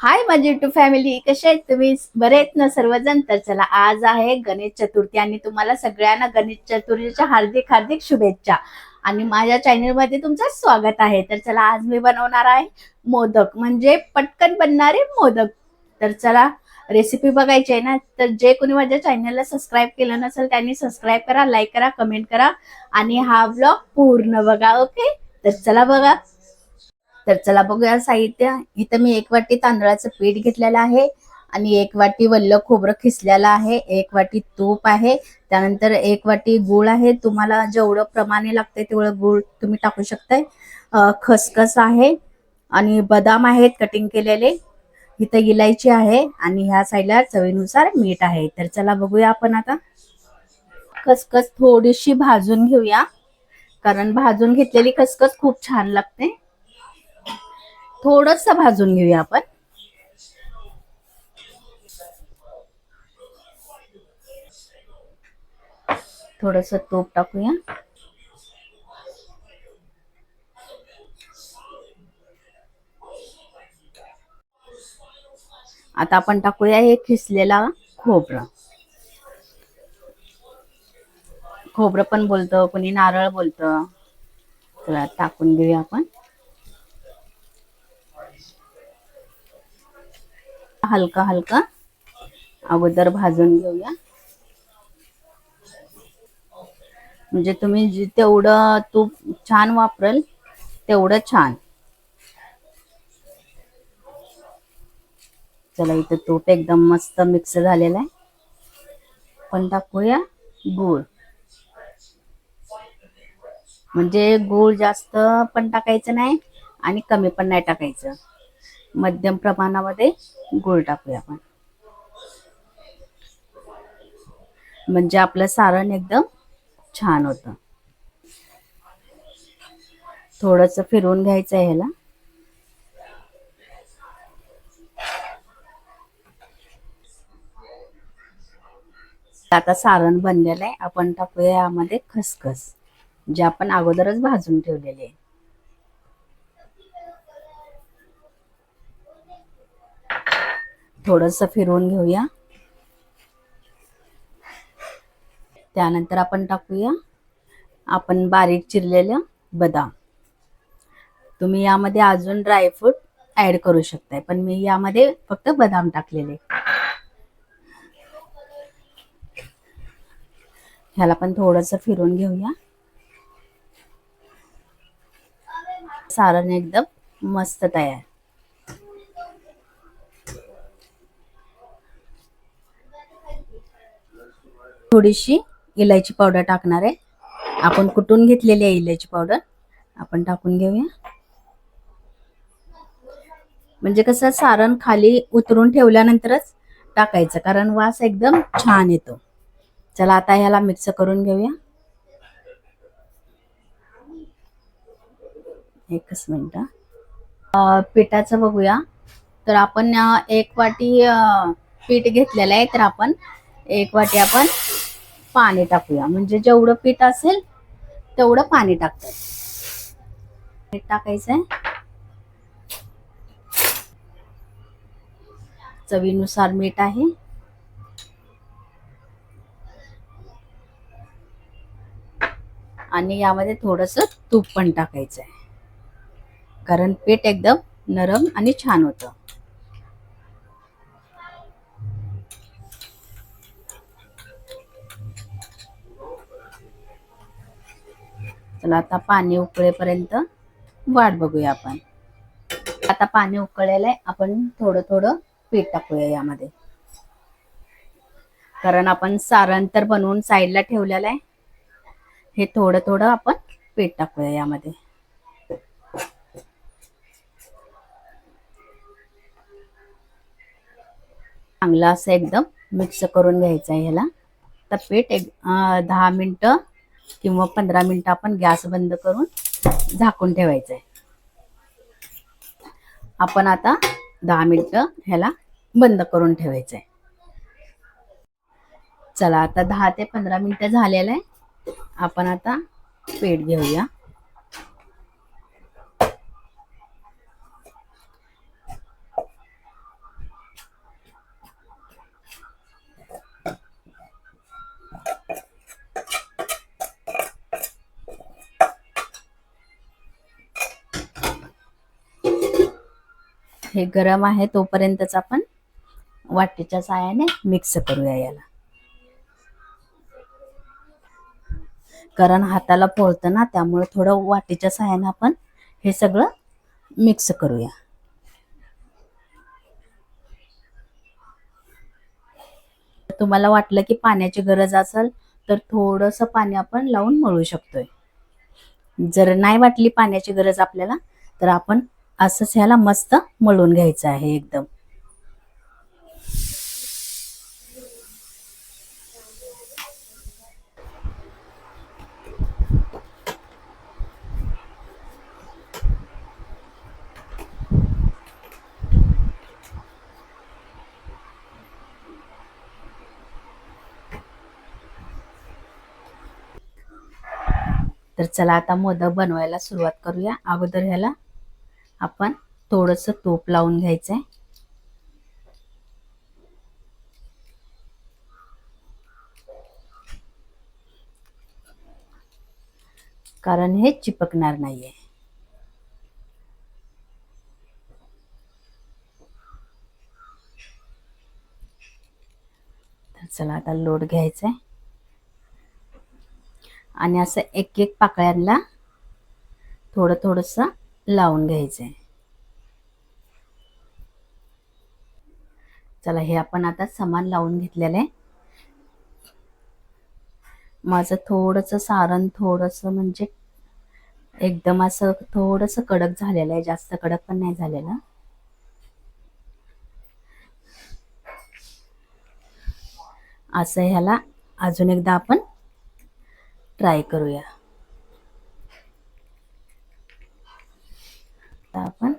हाय माझी YouTube family कसे आहेत तुम्ही? बरे आहेत ना सर्वजण? तर चला आज आहे गणेश चतुर्थी आणि तुम्हाला सगळ्यांना गणेश चतुर्थीच्या हार्दिक हार्दिक शुभेच्छा. आणि माझ्या चॅनलमध्ये तुमचं स्वागत आहे. तर चला आज मी बनवणार आहे मोदक. म्हणजे पटकन बनणारे मोदक. तर चला रेसिपी बघायची आहे ना? तर जे कोणी माझ्या चॅनलला सबस्क्राईब केलं नसेल त्यांनी सबस्क्राईब करा लाईक करा कमेंट करा. आणि हा ब्लॉग पूर्ण बघा ओके तर चला बघा. तर चला बघूया साहित्य. इथं मी एक वाटी तांदळाचं पीठ घेतलेलं आहे आणि एक वाटी वल्ल खोबरं खिसलेलं आहे एक वाटी तूप आहे त्यानंतर एक वाटी गूळ आहे. तुम्हाला जेवढं प्रमाणे लागतंय तेवढं गूळ तुम्ही टाकू शकताय. खसखस आहे आणि बदाम आहेत कटिंग केलेले. इथं इलायची आहे आणि ह्या साईडला चवीनुसार मीठ आहे. तर चला बघूया आपण आता. खसखस थोडीशी भाजून घेऊया. कारण भाजून घेतलेली खसखस खूप छान लागते. थोडस भाजून घेऊया आपण. थोडस तूप टाकूया. आता आपण टाकूया हे खिसलेला खोबरं. खोबरं पण बोलतं कोणी नारळ बोलतं. टाकून घेऊया आपण. हलका हलका अगोदर भाजून घेऊया. म्हणजे तुम्ही जे तेवढं तूप छान वापरल तेवढं छान. चला इथं तूप एकदम मस्त मिक्स झालेला आहे. पण टाकूया गूळ. म्हणजे गूळ जास्त पण टाकायचं नाही आणि कमी पण नाही टाकायचं. मध्यम प्रमाणामध्ये गुळ टाकूया आपण. म्हणजे आपलं सारण एकदम छान होतं. थोडस फिरवून घ्यायचं आहे ह्याला. आता सारण बनलेलं आहे. आपण टाकूया यामध्ये खसखस जे आपण अगोदरच भाजून ठेवलेले आहे थोडंसं फिरवून घेऊया. त्यानंतर आपण टाकूया. आपण बारीक चिरलेलं बदाम. तुम्ही यामध्ये अजून ड्रायफ्रूट ऍड करू शकताय पण मी यामध्ये फक्त बदाम टाकलेले. ह्याला पण थोडस फिरून घेऊया. सारण एकदम मस्त तयार. थोडीशी इलायची पावडर टाकणार आहे. आपण कुटून घेतलेली आहे इलायची पावडर. आपण टाकून घेऊया. म्हणजे कसं सारण खाली उतरून ठेवल्यानंतरच टाकायचं कारण वास एकदम छान येतो. चला आता ह्याला मिक्स करून घेऊया. एकच मिनिट पिठाचं बघूया. तर आपण एक वाटी पीठ घेतलेलं आहे तर आपण एक वाटी आपण पाणी टाकूया. म्हणजे जेवढं पीठ असेल तेवढं पाणी टाकतात पीठ टाकायचं आहे चवीनुसार मीठ आहे. आणि यामध्ये थोडस तूप पण टाकायचं आहे कारण पीठ एकदम नरम आणि छान होतं. चला आता पाणी उकळेपर्यंत वाट बघूया आपण. आता पाणी उकळलेलं आहे आपण थोडं थोडं पीठ टाकूया यामध्ये. कारण आपण सारण तर बनवून साईडला ठेवलेलं आहे हे थोडं थोडं आपण पीठ टाकूया यामध्ये. चांगलं असं एकदम मिक्स करून घ्यायचं आहे ह्याला. तर पीठ एक दहा मिनटं किंवा पंधरा मिनटं आपण गॅस बंद करून झाकून ठेवायचं आहे आपण आता दहा मिनटं ह्याला बंद करून ठेवायचं आहे चला आता दहा ते पंधरा मिनटं झालेलं आहे. आपण आता पेट घेऊया. हे गरम आहे तोपर्यंतच आपण वाटीच्या साहाय्याने मिक्स करूया याला. कारण हाताला पोळतं ना त्यामुळे थोडं वाटीच्या साहाय्याने आपण हे सगळं मिक्स करूया. तुम्हाला वाटलं की पाण्याची गरज असेल तर थोडंसं पाणी आपण लावून मळू शकतोय. जर नाही वाटली पाण्याची गरज आपल्याला तर आपण असंच ह्याला मस्त मळून घ्यायचं आहे एकदम. तर चला आता मोदक बनवायला सुरुवात करूया. अगोदर ह्याला आपण थोडस तूप लावून घ्यायचंय. कारण हे चिपकणार नाहीये. चला आता लोट घ्यायचंय. आणि असं एक एक पाकळ्यांना थोडं थोडंसं लावून घ्यायचंय चला हे आपण आता समान लावून घेतलेलं. आहे माझं थोडंसं सारण थोडंसं म्हणजे एकदम असं थोडंसं कडक झालेलं आहे जास्त कडक पण नाही झालेलं. असं ह्याला अजून एकदा आपण ट्राय करूया आता आपण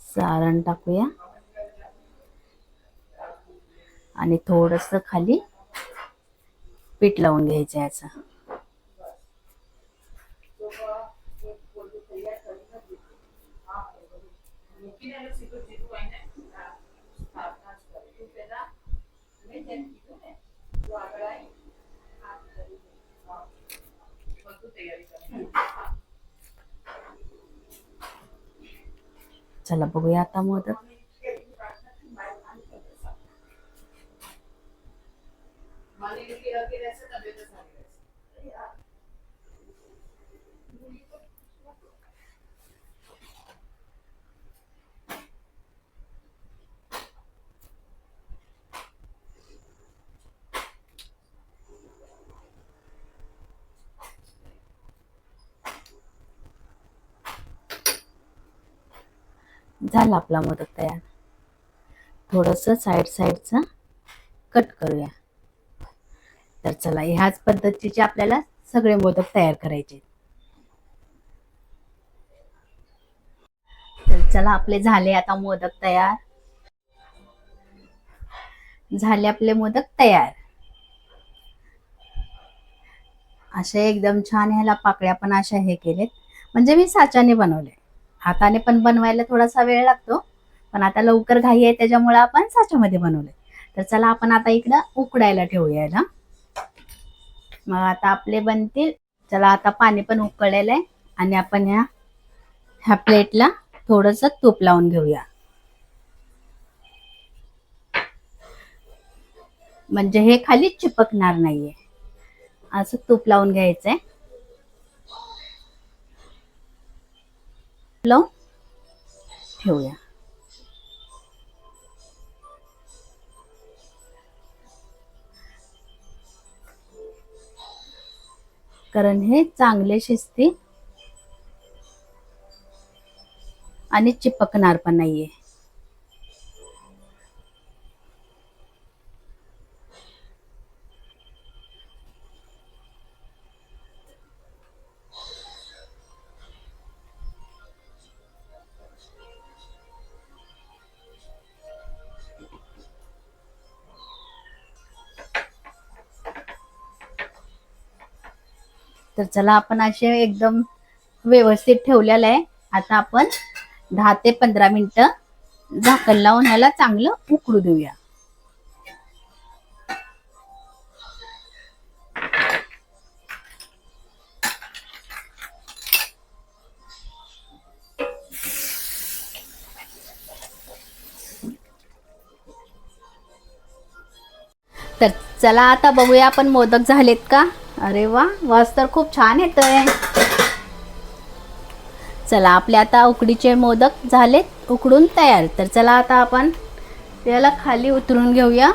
सारण टाकूया. आणि थोडस खाली पीठ लावून घ्यायचं याचं. चला बघूया आता मोदक झाला आपला मोदक तयार. थोडस साईड साईडचं कट करूया. तर चला ह्याच पद्धतीचे आपल्याला सगळे मोदक तयार करायचे. तर चला आपले झाले आता मोदक तयार. झाले आपले मोदक तयार. असे एकदम छान ह्याला पाकळ्या पण अशा हे केलेत. म्हणजे मी साच्याने बनवले हाताने पण बनवायला थोडासा वेळ लागतो. पण आता लवकर घाई आहे त्याच्यामुळे आपण साच्यामध्ये बनवले तर चला आपण आता इकडं उकडायला ठेवूया ना. मग आता आपले बनतील. चला आता पाणी पण उकळलेलं आहे. आणि आपण ह्या ह्या प्लेटला थोडस तूप लावून घेऊया. म्हणजे हे खाली चिपकणार नाहीये. असं तूप लावून घ्यायचंय. लावून ठेवूया. कारण हे चांगले शिजतील आणि चिपकणार पण नाहीये. तर चला आपण असे एकदम व्यवस्थित ठेवलेलं आहे. आता आपण दहा ते पंधरा मिनिटं झाकण लावून ह्याला चांगलं उकडू देऊया. तर चला आता बघूया आपण मोदक झालेत का? अरे वा वास तर खूप छान येतोय. चला आपले आता उकडीचे मोदक झालेत उकडून तयार. तर चला आता आपण त्याला खाली उतरून घेऊया.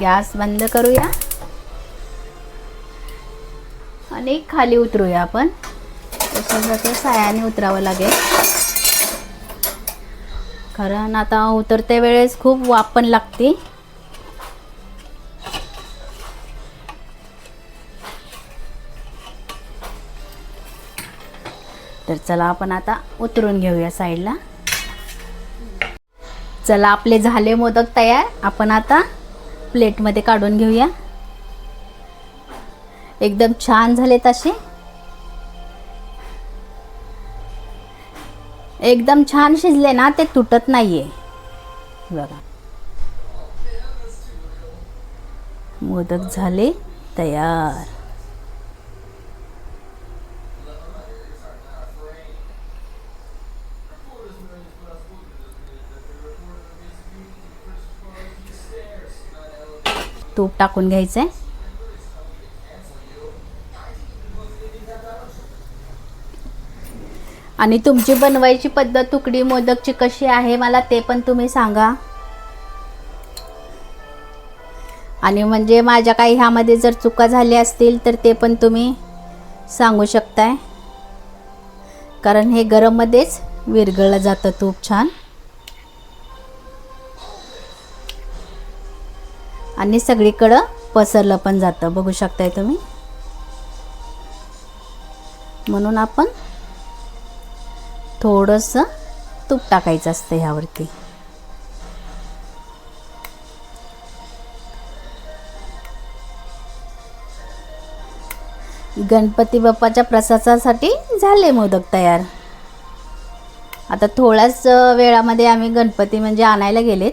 गॅस बंद करूया. आणि खाली उतरूया आपण. तसं सायाने उतरावं लागेल. कारण आता उतरते वेळेस खूप वापन पण लागते. तर चला आपण आता उतरून घेऊया साईडला. चला आपले झाले मोदक तयार. आपण आता प्लेटमध्ये काढून घेऊया. एकदम छान झाले तसे एकदम छान शिजले ना ते तुटत नाहीये. बघा. मोदक झाले तयार. तूप टाकून घ्यायचं आहे आणि तुमची बनवायची पद्धत तुकडी मोदकची कशी आहे मला ते पण तुम्ही सांगा. आणि म्हणजे माझ्या काही ह्यामध्ये जर चुका झाल्या असतील तर ते पण तुम्ही सांगू शकताय. कारण हे गरममध्येच विरघळलं जातं तूप छान. आणि सगळीकडं पसरलं पण जातं. बघू शकताय तुम्ही? म्हणून आपण थोडंसं तूप टाकायचं असतं ह्यावरती. गणपती बाप्पाच्या प्रसादासाठी झाले मोदक तयार. आता थोड्याच वेळामध्ये आम्ही गणपती म्हणजे आणायला गेलेत.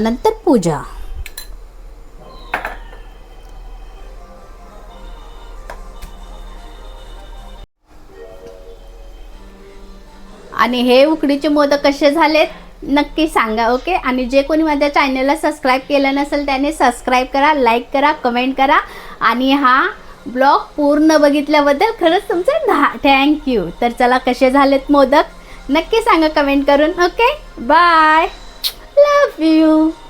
मग नंतर पूजा आणि हे उकडीचे मोदक कसे झालेत नक्की सांगा ओके? आणि जे कोणी माझ्या चॅनलला सबस्क्राईब केलं नसेल त्याने सबस्क्राईब करा लाईक करा कमेंट करा. आणि हा ब्लॉग पूर्ण बघितल्याबद्दल खरंच तुमचे धा थँक्यू तर चला कसे झालेत मोदक नक्की सांगा कमेंट करून okay? Bye I love you.